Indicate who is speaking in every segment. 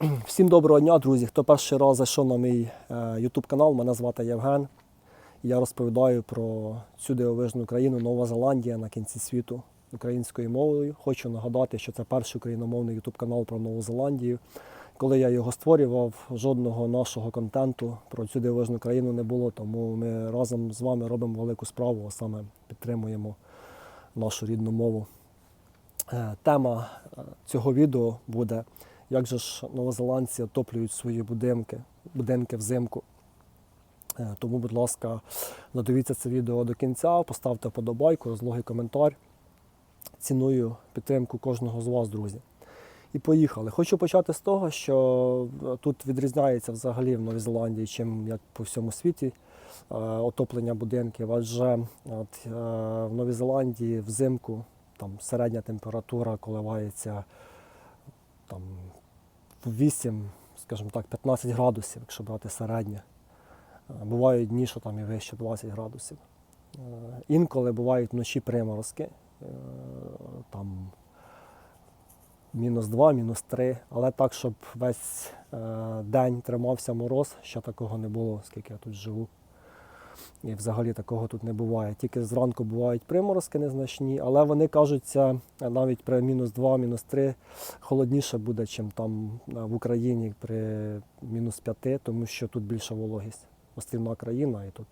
Speaker 1: Всім доброго дня, друзі. Хто перший раз зайшов на мій е, YouTube канал, мене звати Євген. Я розповідаю про цю дивовижну країну Нова Зеландія на кінці світу українською мовою. Хочу нагадати, що це перший україномовний YouTube канал про Нову Зеландію. Коли я його створював, жодного нашого контенту про цю дивовижну країну не було, тому ми разом з вами робимо велику справу, а саме підтримуємо нашу рідну мову. Е, Тема е, цього відео буде, як же ж новозеландці отоплюють свої будинки, будинки взимку. Е, Тому, будь ласка, додивіться це відео до кінця, поставте подобайку, розлогий коментар. Ціную підтримку кожного з вас, друзі. І поїхали. Хочу почати з того, що е, тут відрізняється взагалі в Новій Зеландії, чим як по всьому світі е, отоплення будинків. Адже от, в Новій Зеландії взимку там середня температура коливається там, 8, скажімо так, 15 градусів, якщо брати середнє. Е, Бувають дні, що там і вище 20 градусів. Е, Інколи бувають вночі приморозки, е, там мінус 2, мінус 3, але так, щоб весь день тримався мороз, ще такого не було, скільки я тут живу. І взагалі такого тут не буває. Тільки зранку бувають приморозки незначні, але вони кажуться е, навіть при мінус 2, мінус 3 холодніше буде, ніж там е, в Україні при мінус 5, тому що тут більша вологість. Острівна країна, і тут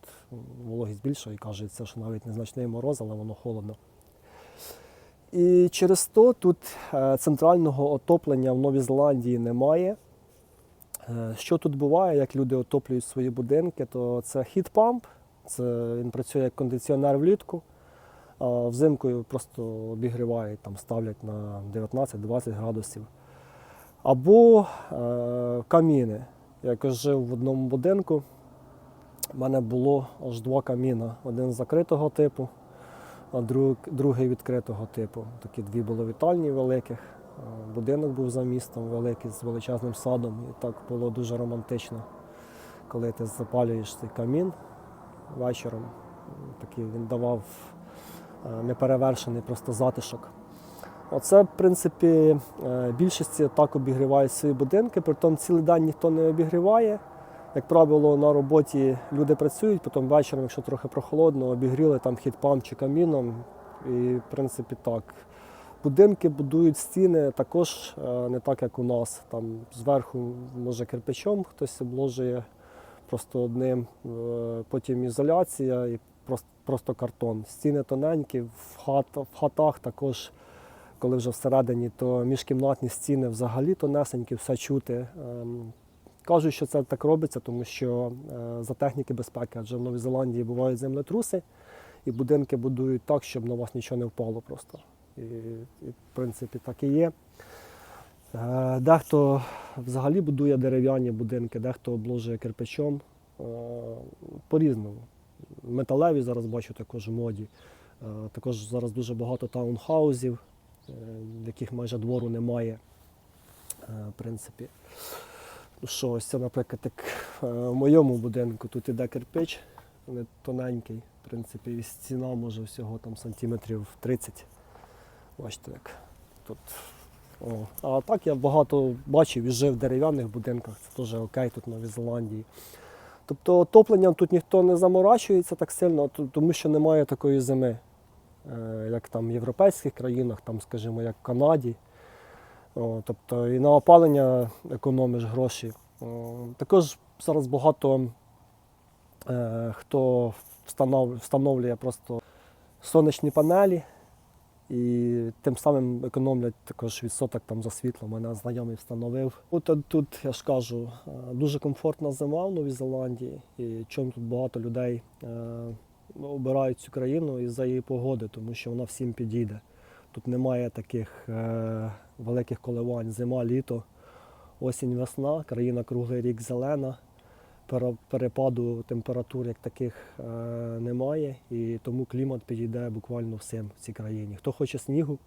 Speaker 1: вологість більша, і кажеться, що навіть незначний мороз, але воно холодно. І через то тут е, центрального отоплення в Новій Зеландії немає. Що тут буває, як люди отоплюють свої будинки, то це хіт-памп, це він працює як кондиціонер влітку, а взимку просто обігрівають, там, ставлять на 19-20 градусів. Або е, каміни. Я якось жив в одному будинку, в мене було аж два каміна. Один закритого типу, а друг, другий відкритого типу. Такі дві було вітальні великих. Е, Будинок був за містом великий з величезним садом. І так було дуже романтично, коли ти запалюєш цей камін вечором. Такий він давав е, неперевершений просто затишок. Оце, в принципі, е, більшості так обігрівають свої будинки, притом цілий день ніхто не обігріває. Як правило, на роботі люди працюють, потім вечором, якщо трохи прохолодно, обігріли там хід-памп чи каміном. І, в принципі, так. Будинки будують стіни також е, не так, як у нас. Там зверху, може, кирпичом хтось обложує просто одним, е, потім ізоляція і просто, просто картон. Стіни тоненькі, в, хат, в хатах також, коли вже всередині, то міжкімнатні стіни взагалі тонесенькі, все чути. Ем, Кажуть, що це так робиться, тому що е, за техніки безпеки, адже в Новій Зеландії бувають землетруси, і будинки будують так, щоб на вас нічого не впало просто. І, і в принципі, так і є. Е, Дехто взагалі будує дерев'яні будинки, дехто обложує кирпичом. Е, По-різному. Металеві зараз бачу також в моді. Е, Також зараз дуже багато таунхаузів, яких майже двору немає. В принципі. Ну що, ось це, наприклад, е, в моєму будинку тут іде кирпич, не тоненький, в принципі, і стіна може всього там сантиметрів 30. Бачите, як тут. О. А так я багато бачив і жив в дерев'яних будинках, це теж окей тут Новій Зеландії. Тобто отопленням тут ніхто не заморачується так сильно, тому що немає такої зими, е, як там в європейських країнах, там, скажімо, як в Канаді. О, тобто і на опалення економиш гроші. О, також зараз багато е, хто встановлює просто сонячні панелі і тим самим економлять також відсоток там за світло. Мене знайомий встановив. От тут я ж кажу, е, дуже комфортна зима в Новій Зеландії, і чому тут багато людей е, обирають цю країну із-за її погоди, тому що вона всім підійде. Тут немає таких е, великих коливань зима, літо, осінь, весна, країна круглий рік зелена. Пере- Перепаду температур як таких е, немає, і тому клімат підійде буквально всім в цій країні. Хто хоче снігу,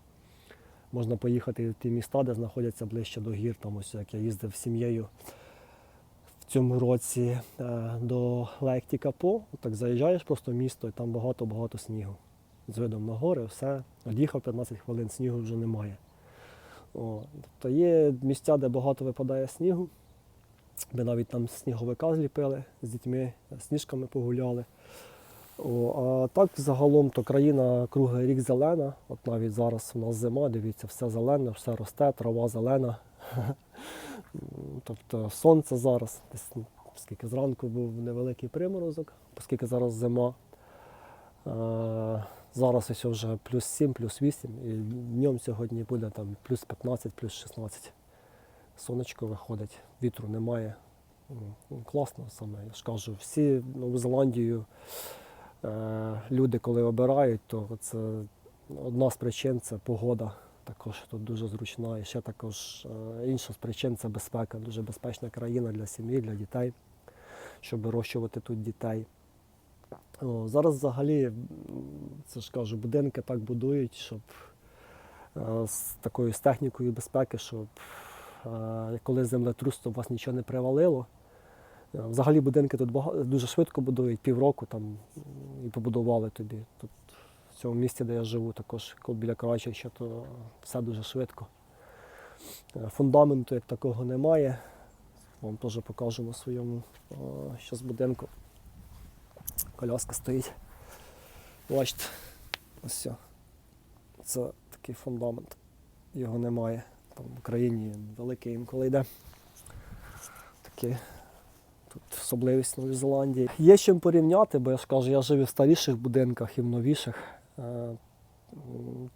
Speaker 1: можна поїхати в ті міста, де знаходяться ближче до гір. Там ось як я їздив з сім'єю цьому році е, до Лейк Капо. Так заїжджаєш просто в місто, і там багато-багато снігу. З видом на гори, все. Од'їхав 15 хвилин, снігу вже немає. О, тобто є місця, де багато випадає снігу. Ми навіть там сніговика зліпили з дітьми, сніжками погуляли. О, а так загалом то країна круглий рік зелена. От навіть зараз у нас зима, дивіться, все зелене, все росте, трава зелена. Тобто сонце зараз, десь ну, скільки зранку був невеликий приморозок, оскільки зараз зима. Е, Зараз ось вже плюс 7, плюс 8, і днем сьогодні буде там плюс 15, плюс 16. Сонечко виходить, вітру немає. Ну, класно саме. Я ж кажу, всі Нову Зеландію е, люди, коли обирають, то це одна з причин це погода. Також тут дуже зручна. І ще також е, інша з причин це безпека. Дуже безпечна країна для сім'ї, для дітей, щоб вирощувати тут дітей. О, зараз взагалі, це ж кажу, будинки так будують, щоб е, з такою з технікою безпеки, щоб коли землетрус, то вас нічого не привалило. Е, Взагалі будинки тут дуже швидко будують, півроку там і побудували тобі. Тут в цьому місті, де я живу, також біля Карачича, то все дуже швидко. Е, Фундаменту як такого немає. Вам теж покажу на своєму що з будинку. Коляска стоїть. Бачите, ось все. Це такий фундамент. Його немає. Там в Україні великий інколи йде. Такі тут особливість Нової Зеландії. Є з чим порівняти, бо я ж кажу, я жив і в старіших будинках, і в новіших. Е,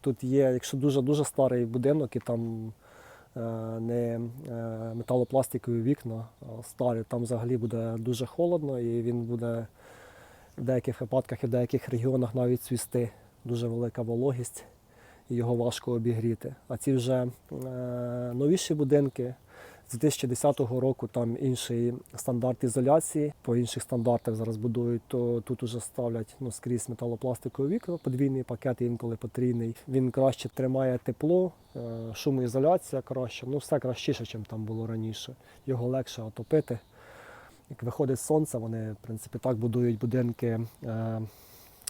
Speaker 1: Тут є, якщо дуже-дуже старий будинок, і там е, не е, металопластикові вікна, а старі, там взагалі буде дуже холодно і він буде в деяких випадках і в деяких регіонах навіть цвісти. Дуже велика вологість, його важко обігріти. А ці вже е, новіші будинки з 2010 року там інший стандарт ізоляції. По інших стандартах зараз будують, то тут уже ставлять ну, скрізь металопластикові вікна, подвійний пакет, інколи потрійний. Він краще тримає тепло, е, шумоізоляція краще. Ну все кращіше, ніж там було раніше. Його легше отопити. Як виходить сонце, вони в принципі так будують будинки е,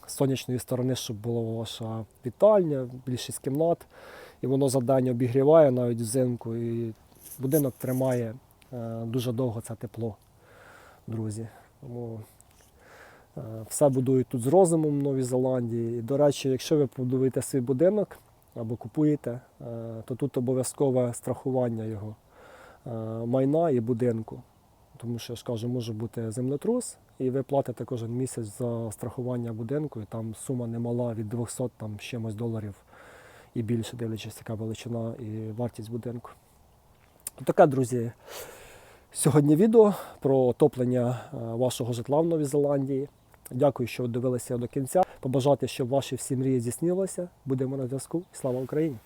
Speaker 1: сонячної сторони, щоб була ваша вітальня, більшість кімнат, і воно за обігріває навіть взимку. І будинок тримає е, дуже довго це тепло, друзі. Тому е, все будують тут з розумом в Новій Зеландії. І, до речі, якщо ви побудуєте свій будинок або купуєте, е, то тут обов'язкове страхування його майна і будинку. Тому що я ж кажу, може бути землетрус, і ви платите кожен місяць за страхування будинку, і там сума немала від 200 там, чимось доларів і більше, дивлячись, яка величина і вартість будинку. Таке, друзі, сьогодні відео про отоплення е, вашого житла в Новій Зеландії. Дякую, що дивилися до кінця. Побажати, щоб ваші всі мрії здійснилися. Будемо на зв'язку. Слава Україні!